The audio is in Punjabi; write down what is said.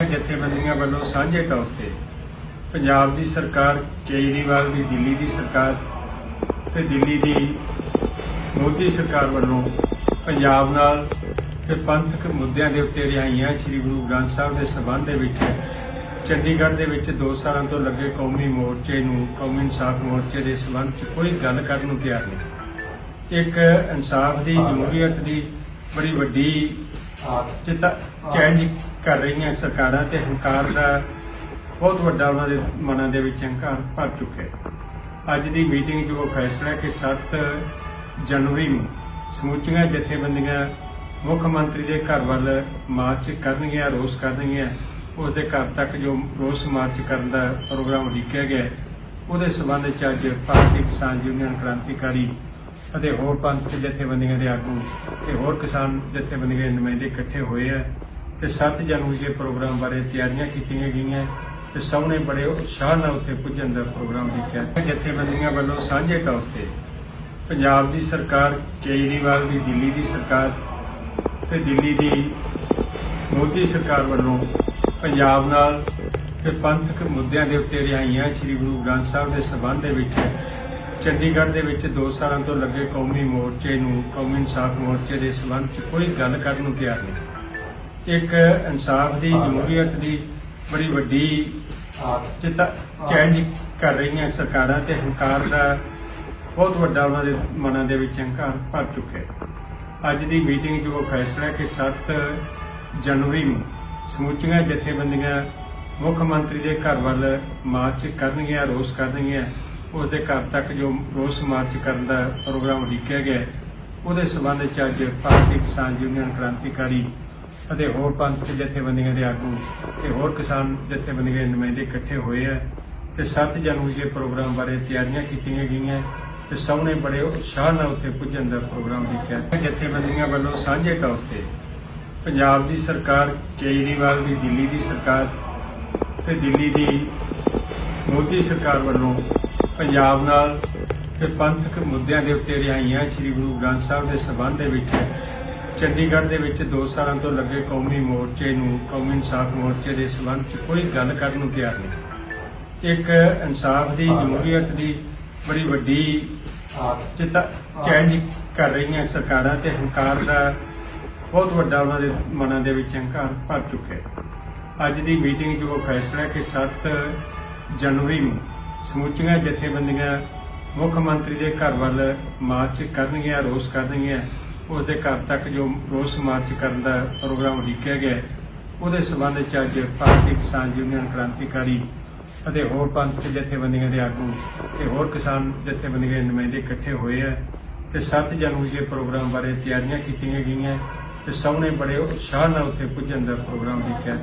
ਜਥੇਬੰਦੀਆਂ ਵੱਲੋਂ ਸਾਂਝੇ ਤੌਰ ਤੇ ਪੰਜਾਬ ਦੀ ਸਰਕਾਰ, ਕੇਜਰੀਵਾਲ ਦੀ, ਦਿੱਲੀ ਦੀ ਸਰਕਾਰ ਤੇ ਦਿੱਲੀ ਦੀ ਮੋਦੀ ਸਰਕਾਰ ਵੱਲੋਂ ਪੰਜਾਬ ਨਾਲ ਤੇ ਪੰਥਕ ਮੁੱਦਿਆਂ ਦੇ ਉੱਤੇ ਰਿਹਾਈਆਂ ਸ੍ਰੀ ਗੁਰੂ ਗ੍ਰੰਥ ਸਾਹਿਬ ਦੇ ਸਬੰਧ ਦੇ ਵਿੱਚ, ਚੰਡੀਗੜ੍ਹ ਦੇ ਵਿੱਚ 2 ਸਾਲਾਂ ਤੋਂ ਲੱਗੇ ਕੌਮੀ ਮੋਰਚੇ ਨੂੰ, ਕੌਮੀ ਇਨਸਾਫ ਮੋਰਚੇ ਦੇ ਸਬੰਧ 'ਚ ਕੋਈ ਗੱਲ ਕਰਨ ਨੂੰ ਤਿਆਰ ਨਹੀਂ। ਇੱਕ ਇਨਸਾਫ ਦੀ ਜਮਹੂਰੀਅਤ ਦੀ ਬੜੀ ਵੱਡੀ ਚਿੱਤਾ ਚੈਂਜ ਕਰ ਰਹੀਆਂ ਸਰਕਾਰਾਂ ਤੇ ਹੰਕਾਰ ਦਾ ਬਹੁਤ ਵੱਡਾ ਉਹਨਾਂ ਦੇ ਮਨਾਂ ਦੇ ਵਿੱਚ ਹੰਕਾਰ ਭਰ ਚੁੱਕਿਆ ਹੈ। ਅੱਜ ਦੀ ਮੀਟਿੰਗ 'ਚ ਉਹ ਫੈਸਲਾ ਕਿ 7 ਜਨਵਰੀ ਨੂੰ ਸਮੁੱਚੀਆਂ ਜਥੇਬੰਦੀਆਂ ਮੁੱਖ ਮੰਤਰੀ ਦੇ ਘਰ ਵੱਲ ਮਾਰਚ ਕਰਨਗੀਆਂ, ਰੋਸ ਕਰਨਗੀਆਂ ਉਸ ਦੇ ਘਰ ਤੱਕ ਜੋ ਰੋਸ ਮਾਰਚ ਕਰਨ ਦਾ ਪ੍ਰੋਗਰਾਮ ਉਲੀਕਿਆ ਗਿਆ ਉਹਦੇ ਸਬੰਧ ਵਿੱਚ ਅੱਜ ਭਾਰਤੀ ਕਿਸਾਨ ਯੂਨੀਅਨ ਕ੍ਰਾਂਤੀਕਾਰੀ ਅਤੇ ਹੋਰ ਪੰਥਕ ਜਥੇਬੰਦੀਆਂ ਦੇ ਆਗੂ ਤੇ ਹੋਰ ਕਿਸਾਨ ਜਥੇਬੰਦੀਆਂ ਦੇ ਨੁਮਾਇੰਦੇ ਇਕੱਠੇ ਹੋਏ ਆ। ਤੇ 7 ਜਨਵਰੀ ਦੇ ਪ੍ਰੋਗਰਾਮ ਬਾਰੇ ਤਿਆਰੀਆਂ ਕੀਤੀਆਂ ਗਈਆਂ। ਤੇ ਸਭ ਨੇ ਬੜੇ ਉਤਸ਼ਾਹ ਨਾਲ ਉੱਥੇ ਪੁੱਜਣ ਦਾ ਪ੍ਰੋਗਰਾਮ ਦੇਖਿਆ। ਜਥੇਬੰਦੀਆਂ ਵੱਲੋਂ ਸਾਂਝੇ ਤੌਰ ਤੇ ਪੰਜਾਬ ਦੀ ਸਰਕਾਰ, ਕੇਜਰੀਵਾਲ ਦੀ, ਦਿੱਲੀ ਦੀ ਸਰਕਾਰ ਤੇ ਦਿੱਲੀ ਦੀ ਮੋਦੀ ਸਰਕਾਰ ਵੱਲੋਂ ਪੰਜਾਬ ਨਾਲ ਤੇ ਪੰਥਕ ਮੁੱਦਿਆਂ ਦੇ ਉੱਤੇ ਰਿਹਾਈਆਂ ਸ੍ਰੀ ਗੁਰੂ ਗ੍ਰੰਥ ਸਾਹਿਬ ਦੇ ਸਬੰਧ ਦੇ ਵਿੱਚ, ਚੰਡੀਗੜ੍ਹ ਦੇ ਵਿੱਚ 2 ਸਾਲਾਂ ਤੋਂ ਲੱਗੇ ਕੌਮੀ ਮੋਰਚੇ ਨੂੰ, ਕੌਮੀ ਇਨਸਾਫ ਮੋਰਚੇ ਦੇ ਸਬੰਧ 'ਚ ਕੋਈ ਗੱਲ ਕਰਨ ਨੂੰ ਤਿਆਰ ਨਹੀਂ। ਇੱਕ ਇਨਸਾਫ ਦੀ ਜਮਹੂਰੀਅਤ ਦੀ ਬੜੀ ਵੱਡੀ ਚਿੱਤਾ ਚੈਂਜ ਕਰ ਰਹੀਆਂ ਸਰਕਾਰਾਂ ਤੇ ਹੰਕਾਰ ਦਾ ਬਹੁਤ ਵੱਡਾ ਉਹਨਾਂ ਦੇ ਮਨਾਂ ਦੇ ਵਿੱਚ ਹੰਕਾਰ ਭਰ ਚੁੱਕਿਆ ਹੈ। ਅੱਜ ਦੀ ਮੀਟਿੰਗ 'ਚ ਉਹ ਫੈਸਲਾ ਕਿ 7 ਜਨਵਰੀ ਨੂੰ ਸਮੁੱਚੀਆਂ ਜਥੇਬੰਦੀਆਂ ਮੁੱਖ ਮੰਤਰੀ ਦੇ ਘਰ ਵੱਲ ਮਾਰਚ ਕਰਨਗੀਆਂ ਰੋਸ ਕਰਨਗੀਆਂ ਉਸ ਦੇ ਘਰ ਤੱਕ ਜੋ ਰੋਸ ਮਾਰਚ ਕਰਨ ਦਾ ਪ੍ਰੋਗਰਾਮ ਉਲੀਕਿਆ ਗਿਆ ਉਹਦੇ ਸਬੰਧ ਵਿੱਚ ਅੱਜ ਭਾਰਤੀ ਕਿਸਾਨ ਯੂਨੀਅਨ ਕ੍ਰਾਂਤੀਕਾਰੀ ਅਤੇ ਹੋਰ ਪੰਥਕ ਜਥੇਬੰਦੀਆਂ ਦੇ ਆਗੂ ਤੇ ਹੋਰ ਕਿਸਾਨ ਜਥੇਬੰਦੀਆਂ ਦੇ ਨੁਮਾਇੰਦੇ ਇਕੱਠੇ ਹੋਏ ਆ ਤੇ 7 ਜਨਵਰੀ ਦੇ ਪ੍ਰੋਗਰਾਮ ਬਾਰੇ ਤਿਆਰੀਆਂ ਕੀਤੀਆਂ ਗਈਆਂ ਤੇ ਸਭ ਨੇ ਬੜੇ ਉਤਸ਼ਾਹ ਨਾਲ ਉੱਥੇ ਪੁੱਜਣ ਦਾ ਪ੍ਰੋਗਰਾਮ ਦੇਖਿਆ। ਜਥੇਬੰਦੀਆਂ ਵੱਲੋਂ ਸਾਂਝੇ ਤੌਰ ਤੇ ਪੰਜਾਬ ਦੀ ਸਰਕਾਰ, ਕੇਜਰੀਵਾਲ ਦੀ, ਦਿੱਲੀ ਦੀ ਸਰਕਾਰ ਤੇ ਦਿੱਲੀ ਦੀ ਮੋਦੀ ਸਰਕਾਰ ਵੱਲੋਂ ਪੰਜਾਬ ਨਾਲ ਤੇ ਪੰਥਕ ਮੁੱਦਿਆਂ ਦੇ ਉੱਤੇ ਰਿਹਾਈਆਂ ਸ੍ਰੀ ਗੁਰੂ ਗ੍ਰੰਥ ਸਾਹਿਬ ਦੇ ਸਬੰਧ ਦੇ ਵਿੱਚ ਚੰਡੀਗੜ੍ਹ ਦੇ ਵਿੱਚ 2 ਸਾਲਾਂ ਤੋਂ ਲੱਗੇ ਕੌਮੀ ਮੋਰਚੇ ਨੂੰ, ਕੌਮੀ ਇਨਸਾਫ ਮੋਰਚੇ ਦੇ ਸਬੰਧ 'ਚ ਕੋਈ ਗੱਲ ਕਰਨ ਨੂੰ ਤਿਆਰ ਨਹੀਂ। ਇੱਕ ਇਨਸਾਫ ਦੀ ਜਮਹੂਰੀਅਤ ਦੀ ਬੜੀ ਵੱਡੀ ਚਿੱਤਾ ਚੈਂਜ ਕਰ ਰਹੀਆਂ ਸਰਕਾਰਾਂ ਤੇ ਹੰਕਾਰ ਦਾ ਬਹੁਤ ਵੱਡਾ ਉਹਨਾਂ ਦੇ ਮਨਾਂ ਦੇ ਵਿੱਚ ਹੰਕਾਰ ਭਰ ਚੁੱਕਿਆ ਅੱਜ ਦੀ ਮੀਟਿੰਗ 'ਚ ਉਹ ਫੈਸਲਾ ਕਿ 7 ਜਨਵਰੀ ਨੂੰ ਸਮੁੱਚੀਆਂ ਜਥੇਬੰਦੀਆਂ ਮੁੱਖ ਮੰਤਰੀ ਦੇ ਘਰ ਵੱਲ ਮਾਰਚ ਕਰਨਗੀਆਂ, ਰੋਸ ਕਰਨਗੀਆਂ। ਉਸ ਦੇ ਘਰ ਤੱਕ ਜੋ ਰੋਸ ਮਾਰਚ ਕਰਨ ਦਾ ਪ੍ਰੋਗਰਾਮ ਉਲੀਕਿਆ ਗਿਆ ਉਹਦੇ ਸਬੰਧ 'ਚ ਅੱਜ ਭਾਰਤੀ ਕਿਸਾਨ ਯੂਨੀਅਨ ਕ੍ਰਾਂਤੀਕਾਰੀ ਅਤੇ ਹੋਰ ਪੰਥਕ ਜਥੇਬੰਦੀਆਂ ਦੇ ਆਗੂ ਤੇ ਹੋਰ ਕਿਸਾਨ ਜਥੇਬੰਦੀਆਂ ਦੇ ਨੁਮਾਇੰਦੇ ਇਕੱਠੇ ਹੋਏ ਆ ਤੇ 7 ਜਨਵਰੀ ਦੇ ਪ੍ਰੋਗਰਾਮ ਬਾਰੇ ਤਿਆਰੀਆਂ ਕੀਤੀਆਂ ਗਈਆਂ ਤੇ ਸਭ ਨੇ ਬੜੇ ਉਤਸ਼ਾਹ ਨਾਲ ਉੱਥੇ ਪੁੱਜਣ ਦਾ ਪ੍ਰੋਗਰਾਮ ਦੇਖਿਆ